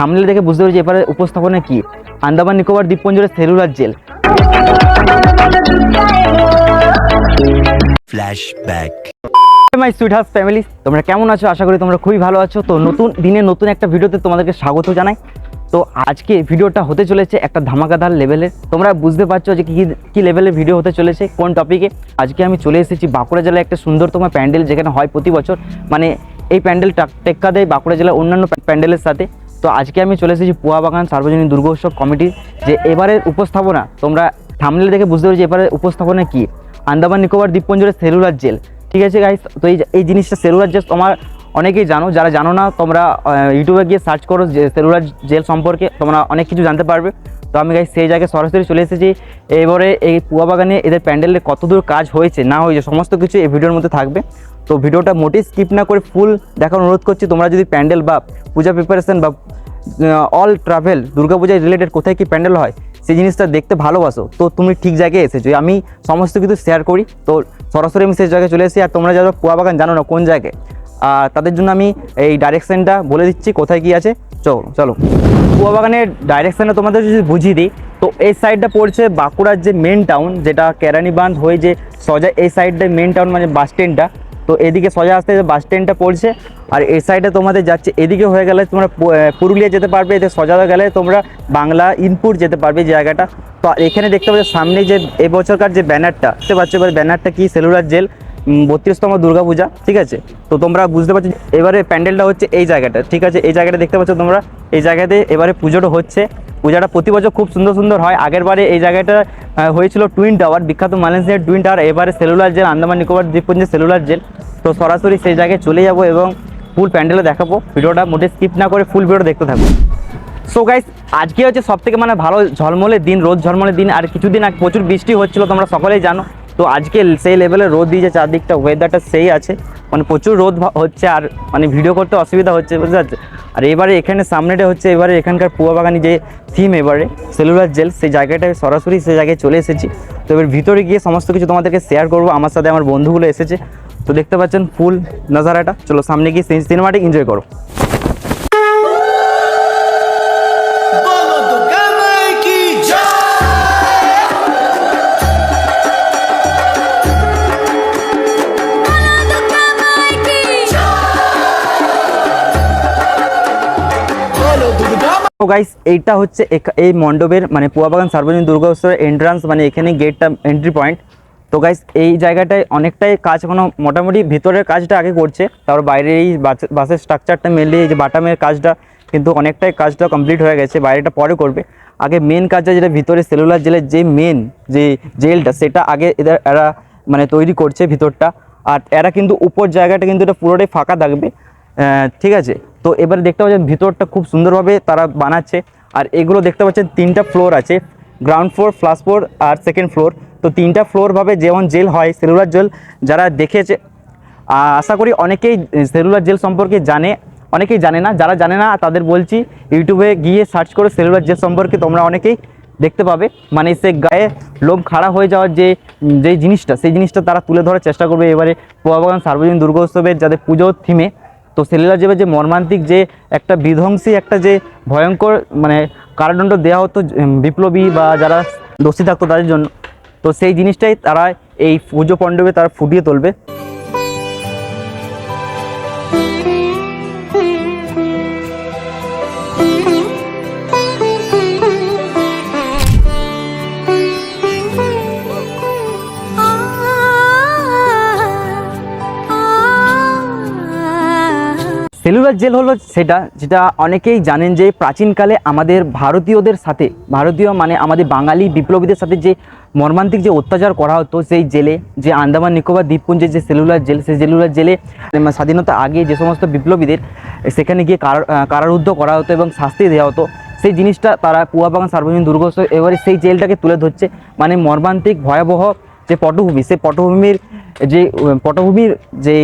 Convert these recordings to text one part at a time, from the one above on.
থামলে দেখে বুঝতে পেরেছি এবারে উপস্থাপনা কি? আন্দামান নিকোবর দ্বীপপুঞ্জের cellular jail. My sweet house family তোমরা কেমন আছো? আশা করি তোমরা খুবই ভালো আছো। তো নতুন দিনে নতুন একটা ভিডিওতে তোমাদেরকে স্বাগত জানাই। তো আজকে ভিডিওটা হতে চলেছে একটা ধামাকাধার লেভেলের তোমরা বুঝতে পারছ যে কী কী লেভেলের ভিডিও হতে চলেছে কোন টপিকে আজকে আমি চলে এসেছি বাঁকুড়া জেলায় একটা সুন্দরতম প্যান্ডেল যেখানে হয় প্রতি বছর। মানে এই প্যান্ডেল টেক্কা দেয় বাঁকুড়া জেলার অন্যান্য প্যান্ডেলের সাথে। তো আজকে আমি চলে এসেছি পুয়াবাগান সার্বজনীন দুর্গোৎসব কমিটির যে এবারের উপস্থাপনা। তোমরা থামলে দেখে বুঝতে পেরেছি এবারের উপস্থাপনা কি। আন্দামান নিকোবর দ্বীপপুঞ্জের সেলুলার জেল। ঠিক আছে গাইস তো এই এই জিনিসটা সেলুলার জেল তোমার অনেকেই জানো। যারা জানো না, তোমরা ইউটিউবে গিয়ে সার্চ করো যে সেলুলার জেল সম্পর্কে। তোমরা অনেক কিছু জানতে পারবে। তো আমি গাইস সেই জায়গায় সরাসরি চলে এসেছি। এবারে এই পুয়া বাগানে এদের প্যান্ডেলের কতদূর কাজ হয়েছে, না হয়েছে, সমস্ত কিছু এই ভিডিওর মধ্যে থাকবে। তো ভিডিওটা মোটেই স্কিপ না করে ফুল দেখার অনুরোধ করছি। তোমরা যদি প্যান্ডেল বা পূজা প্রিপারেশন বা অল ট্রাভেল দুর্গাপূজায় রিলেটেড কোথায় কি প্যান্ডেল হয়, সেই জিনিসটা দেখতে ভালোবাসো। তো তুমি ঠিক জায়গায় এসেছ। আমি সমস্ত কিছু শেয়ার করি। তো সরাসরি আমি সেই জায়গায় চলে এসেছি। আর তোমরা যারা কুয়া বাগান জানো না কোন জায়গায় আর তাদের জন্য আমি এই ডাইরেকশানটা বলে দিচ্ছি কোথায় কি আছে। চলো চলো। কুয়া বাগানের ডাইরেকশানে তোমাদের যদি বুঝিয়ে দিই, তো এই সাইডটা পড়ছে বাঁকুড়ার যে মেন টাউন যেটা কেরানীবাঁধ হয়ে যে সোজা এই সাইডটা মেন টাউন মানে বাস স্ট্যান্ডটা তো এদিকে সোজা আসতে বাস স্ট্যান্ডটা পড়ছে, আর এই সাইডে তোমাদের যাচ্ছে, এদিকে হয়ে গেলে তোমরা পুরুলিয়া যেতে পারবে এতে সোজা গেলে তোমরা বাংলা ইনপুর যেতে পারবে জায়গাটা। তো এখানে দেখতে পাচ্ছ, সামনে যে এবছরকার যে ব্যানারটা, দেখতে পাচ্ছ ব্যানারটা কি? Cellular jail. বত্রিশতম দুর্গাপূজা, ঠিক আছে? তো তোমরা বুঝতে পারছ, এবারে প্যান্ডেলটা হচ্ছে এই জায়গাটা, ঠিক আছে? এই জায়গাটা দেখতে পাচ্ছ তোমরা? এই জায়গাতে এবারে পুজোটা হচ্ছে। পূজাটা প্রতি বছর খুব সুন্দর সুন্দর হয়। আগের বারে এই জায়গাটা হয়েছিল টুইন টাওয়ার, বিখ্যাত মালয়েশিয়ার টুইন টাওয়ার, এবারে সেলুলার জেল, আন্দামান নিকোবর দ্বীপপুঞ্জের সেলুলার জেল। তো সরাসরি সেই জায়গায় চলে যাব এবং ফুল প্যান্ডেলে দেখাবো। ভিডিওটা মোটে স্কিপ না করে ফুল ভিডিও দেখতে থাকব সো গাইস আজকে হচ্ছে সব থেকে মানে ভালো ঝলমলে দিন রোদ ঝলমলে দিন, আর কিছুদিন আগে প্রচুর বৃষ্টি হচ্ছিল, তোমরা সকলেই জানো। তো আজকে সেই লেভেলে রোদ দিয়েছে, চারদিকটা ওয়েদারটা সেই আছে। মানে প্রচুর রোদ হচ্ছে আর মানে ভিডিও করতে অসুবিধা হচ্ছে, বুঝতে পারছ আর এবারে এখানে সামনেটা হচ্ছে এবারে এখানকার পুয়া বাগানি যে থিম এবারে সেলুলার জেল সেই জায়গাটায় সরাসরি সেই জায়গায় চলে এসেছি। তো এবার ভিতরে গিয়ে সমস্ত কিছু তোমাদেরকে শেয়ার করব। আমার সাথে আমার বন্ধুগুলো এসেছে। তো দেখতে পাচ্ছেন, ফুল নাজারাটা। চলো সামনে গিয়ে সিনেমাটিক এনজয় করো। তো গাইস এইটা হচ্ছে এই মণ্ডপের মানে পুয়াবাগান সার্বজনীন দুর্গা উৎসবের এন্ট্রান্স মানে এখানে গেটটা এন্ট্রি পয়েন্ট তো গাইস এই জায়গাটায় অনেকটাই কাজ এখনও মোটামুটি ভিতরের কাজটা আগে করছে, তারপর বাইরে এই বাসের স্ট্রাকচারটা মেনলি এই যে বাটামের কাজটা, কিন্তু অনেকটাই কাজটা কমপ্লিট হয়ে গেছে, বাইরেটা পরে করবে। আগে মেন কাজটা যেটা ভিতরে সেলুলার জেলের যে মেন যে জেলটা সেটা আগে এদের, এরা মানে তৈরি করছে ভিতরটা। আর এরা কিন্তু উপর জায়গাটা কিন্তু এটা পুরোটাই ফাঁকা থাকবে। ঠিক আছে? তো এবারে দেখতে পাচ্ছেন ভিতরটা খুব সুন্দরভাবে তারা বানাচ্ছে। আর এগুলো দেখতে পাচ্ছেন তিনটা ফ্লোর আছে গ্রাউন্ড ফ্লোর ফার্স্ট ফ্লোর আর সেকেন্ড ফ্লোর তো তিনটা ফ্লোরভাবে যেমন জেল হয় সেলুলার জেল যারা দেখেছে আশা করি অনেকেই সেলুলার জেল সম্পর্কে জানে, অনেকেই জানে না, যারা জানে না তাদের বলছি ইউটিউবে গিয়ে সার্চ করে সেলুলার জেল সম্পর্কে তোমরা অনেকেই দেখতে পাবে। মানে সে গায়ে লোম খাড়া হয়ে যাওয়ার যে যে জিনিসটা, সেই জিনিসটা তারা তুলে ধরার চেষ্টা করবে। এবারে পোয়াবাগান সার্বজনীন দুর্গোৎসবের যাদের পুজোর থিমে তো সেলুলার জেলের যে মর্মান্তিক যে একটা বিধ্বংসী, একটা যে ভয়ঙ্কর মানে কারাদণ্ড দেওয়া হতো বিপ্লবী বা যারা দোষী থাকতো তাদের জন্য, তো সেই জিনিসটাই তারা এই পুজো পণ্ডবে তারা ফুটিয়ে তুলবে। সেলুলার জেল হলো সেটা, যেটা অনেকেই জানেন যে প্রাচীনকালে আমাদের ভারতীয়দের সাথে, ভারতীয় মানে আমাদের বাঙালি বিপ্লবীদের সাথে যে মর্মান্তিক যে অত্যাচার করা হতো সেই জেলে, যে আন্দামান নিকোবর দ্বীপপুঞ্জের যে সেলুলার জেল, সেই সেলুলার জেলে স্বাধীনতা আগে যে সমস্ত বিপ্লবীদের সেখানে গিয়ে কারা- কারারুদ্ধ করা হতো এবং শাস্তি দেওয়া হতো, সেই জিনিসটা তারা কুয়াবাগান সার্বজনীন দুর্গোৎসব এবারে সেই জেলটাকে তুলে ধরছে। মানে মর্মান্তিক ভয়াবহ যে পটভূমি, সেই পটভূমির যে পটভূমির যে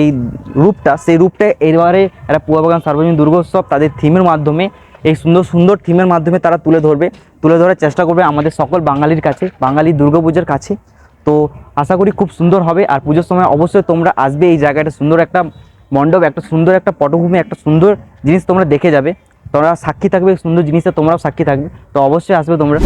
রূপটা, সেই রূপটা এবারে একটা পুয়াবাগান সার্বজনীন দুর্গোৎসব তাদের থিমের মাধ্যমে, এই সুন্দর সুন্দর থিমের মাধ্যমে তারা তুলে ধরবে, তুলে ধরার চেষ্টা করবে আমাদের সকল বাঙালির কাছে, বাঙালি দুর্গাপূজার কাছে। তো আশা করি খুব সুন্দর হবে, আর পুজোর সময় অবশ্যই তোমরা আসবে এই জায়গাটা, সুন্দর একটা মণ্ডপ, একটা সুন্দর একটা পটভূমি, একটা সুন্দর জিনিস তোমরা দেখে যাবে। তোমরা সাক্ষী থাকবে সুন্দর জিনিসটা তোমরাও সাক্ষী থাকবে। তো অবশ্যই আসবে তোমরা।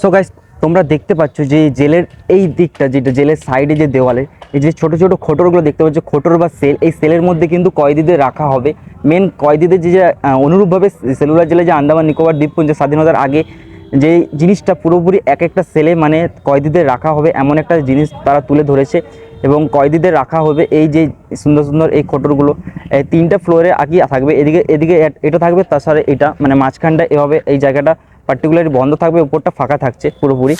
সো গাইস তোমরা দেখতে পাচ্ছ যে জেলের এই দিকটা, যেটা জেলের সাইডে যে দেওয়ালে, এই যে ছোটো ছোটো খোটরগুলো দেখতে পাচ্ছ, খোটর বা সেল, এই সেলের মধ্যে কিন্তু কয়েদিদের রাখা হবে। মেন কয়েদিদের যে অনুরূপভাবে সেলুলার জেলে যে আন্দামান, নিকোবর, দ্বীপপুঞ্জ, স্বাধীনতার আগে যে জিনিসটা পুরোপুরি এক একটা সেলে মানে কয়েদিদের রাখা হবে, এমন একটা জিনিস তারা তুলে ধরেছে এবং কয়েদিদের রাখা হবে এই যে সুন্দর সুন্দর এই খোটরগুলো। তিনটা ফ্লোরে আগে থাকবে, এদিকে এদিকে এটা থাকবে, তাছাড়া এটা মানে মাঝখানটা এভাবে এই জায়গাটা পার্টিকুলারলি বন্ধ থাকবে, উপরটা ফাঁকা থাকছে পুরোপুরি।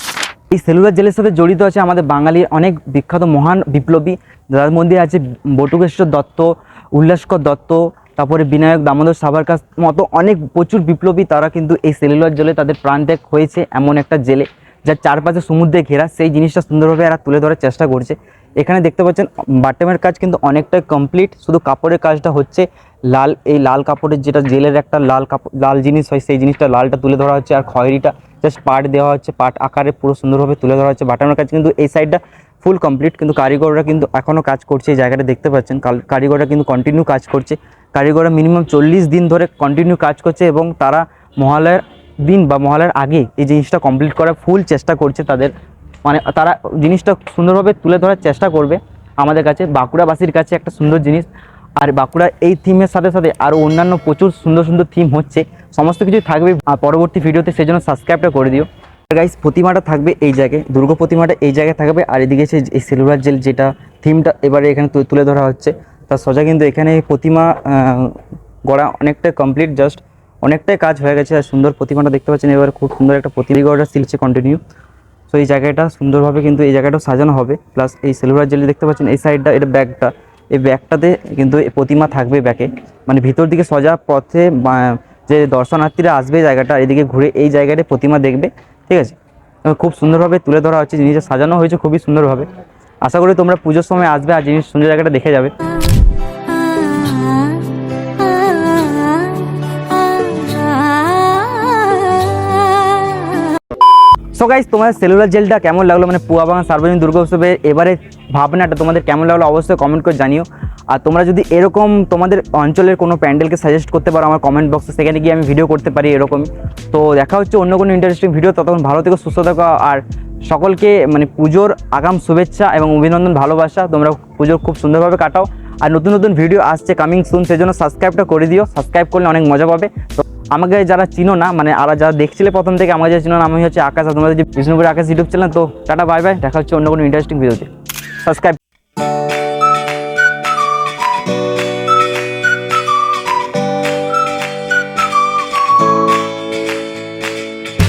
এই সেলুলার জেলের সাথে জড়িত আছে আমাদের বাঙালির অনেক বিখ্যাত মহান বিপ্লবী। যার মধ্যে আছে বটুকেশ্বর দত্ত, উল্লাসকর দত্ত, তারপরে বিনায়ক দামোদর সাভারকার মতো অনেক প্রচুর বিপ্লবী তারা কিন্তু এই সেলুলার জেলে তাদের প্রাণ ত্যাগ হয়েছে এমন একটা জেলে যার চারপাশে সমুদ্রে ঘেরা, সেই জিনিসটা সুন্দরভাবে এরা তুলে ধরার চেষ্টা করছে। এখানে দেখতে পাচ্ছেন, বাটেমের কাজ কিন্তু অনেকটাই কমপ্লিট শুধু কাপড়ের কাজটা হচ্ছে লাল, এই লাল কাপড়ের যেটা জেলের একটা লাল কাপড় লাল জিনিস হয়, সেই জিনিসটা লালটা তুলে ধরা হচ্ছে। আর খয়েরিটা জাস্ট পাট দেওয়া হচ্ছে, পাট আকারে পুরো সুন্দরভাবে তুলে ধরা হচ্ছে। বাটামের কাজ কিন্তু এই সাইডটা ফুল কমপ্লিট কিন্তু কারিগররা কিন্তু এখনও কাজ করছে এই জায়গাটা দেখতে পাচ্ছেন। কারিগররা কিন্তু কন্টিনিউ কাজ করছে। কারিগররা মিনিমাম চল্লিশ দিন ধরে কন্টিনিউ কাজ করছে এবং তারা মহালয়ার দিন বা মহালয়ার আগে এই জিনিসটা কমপ্লিট করার ফুল চেষ্টা করছে তাদের। মানে তারা জিনিসটা সুন্দরভাবে তুলে ধরার চেষ্টা করবে। আমাদের কাছে বাঁকুড়াবাসীর কাছে একটা সুন্দর জিনিস। আর বাঁকুড়া এই থিমের সাথে সাথে আরও অন্যান্য প্রচুর সুন্দর সুন্দর থিম হচ্ছে। সমস্ত কিছু থাকবে পরবর্তী ভিডিওতে সেই জন্য সাবস্ক্রাইবটা করে দিও। গাইস প্রতিমাটা থাকবে এই জায়গায়, দুর্গা প্রতিমাটা এই জায়গায় থাকবে। আর এদিকে হচ্ছে এই সিলভার জেল যেটা থিমটা এবারে এখানে তুলে ধরা হচ্ছে। তার সোজা কিন্তু এখানে প্রতিমা গড়া অনেকটা কমপ্লিট জাস্ট অনেকটাই কাজ হয়ে গেছে, আর সুন্দর প্রতিমাটা দেখতে পাচ্ছেন, এবার খুব সুন্দর একটা প্রতিগড়টা সিলছে কন্টিনিউ সো এই জায়গাটা সুন্দরভাবে কিন্তু এই জায়গাটাও সাজানো হবে। প্লাস এই সিলভার জেলি দেখতে পাচ্ছেন, এই সাইডটা এটা ব্যাগটা এই ব্যাগটাতে কিন্তু প্রতিমা থাকবে ব্যাগে মানে ভিতর দিকে সজা পথে যে দর্শনার্থীরা আসবে জায়গাটা এদিকে ঘুরে এই জায়গাটায় প্রতিমা দেখবে, ঠিক আছে? খুব সুন্দরভাবে তুলে ধরা হচ্ছে, জিনিসটা সাজানো হয়েছে খুবই সুন্দরভাবে। আশা করি তোমরা পুজোর সময় আসবে, আর জিনিস সুন্দর জায়গাটা দেখে যাবে। সো গাইজ তোমাদের সেলুলার জেলটা কেমন লাগল? মানে পুয়া পুয়াবাগান সার্বজনীন দুর্গা উৎসবের এবারে ভাবনাটা তোমাদের কেমন লাগল অবশ্যই কমেন্ট করে জানিও। আর তোমরা যদি এরকম তোমাদের অঞ্চলের কোনো প্যান্ডেলকে সাজেস্ট করতে পারো, আমার কমেন্ট বক্সে সেখানে গিয়ে আমি ভিডিও করতে পারি এরকমই। তো দেখা হচ্ছে অন্য কোনো ইন্টারেস্টিং ভিডিও ততক্ষণ ভালো থেকে, সুস্থ থাকো, আর সকলকে মানে পুজোর আগাম শুভেচ্ছা এবং অভিনন্দন, ভালোবাসা। তোমরা পুজো খুব সুন্দরভাবে কাটাও। আর নতুন নতুন ভিডিও আসছে কামিং সুন সেজন্য সাবস্ক্রাইবটা করে দিও। সাবস্ক্রাইব করলে অনেক মজা পাবে। তো আমাকে যারা চিনো না মানে আর যারা দেখছিলে প্রথম থেকে আমাকে যারা চিনো না, আমি হচ্ছে আকাশ আর তোমাদের যে বিষ্ণুপুর আকাশ ইউটিউব চ্যানেল তো টাটা বাই বাই দেখা হচ্ছে অন্য কোনো ইন্টারেস্টিং ভিডিওতে সাবস্ক্রাইব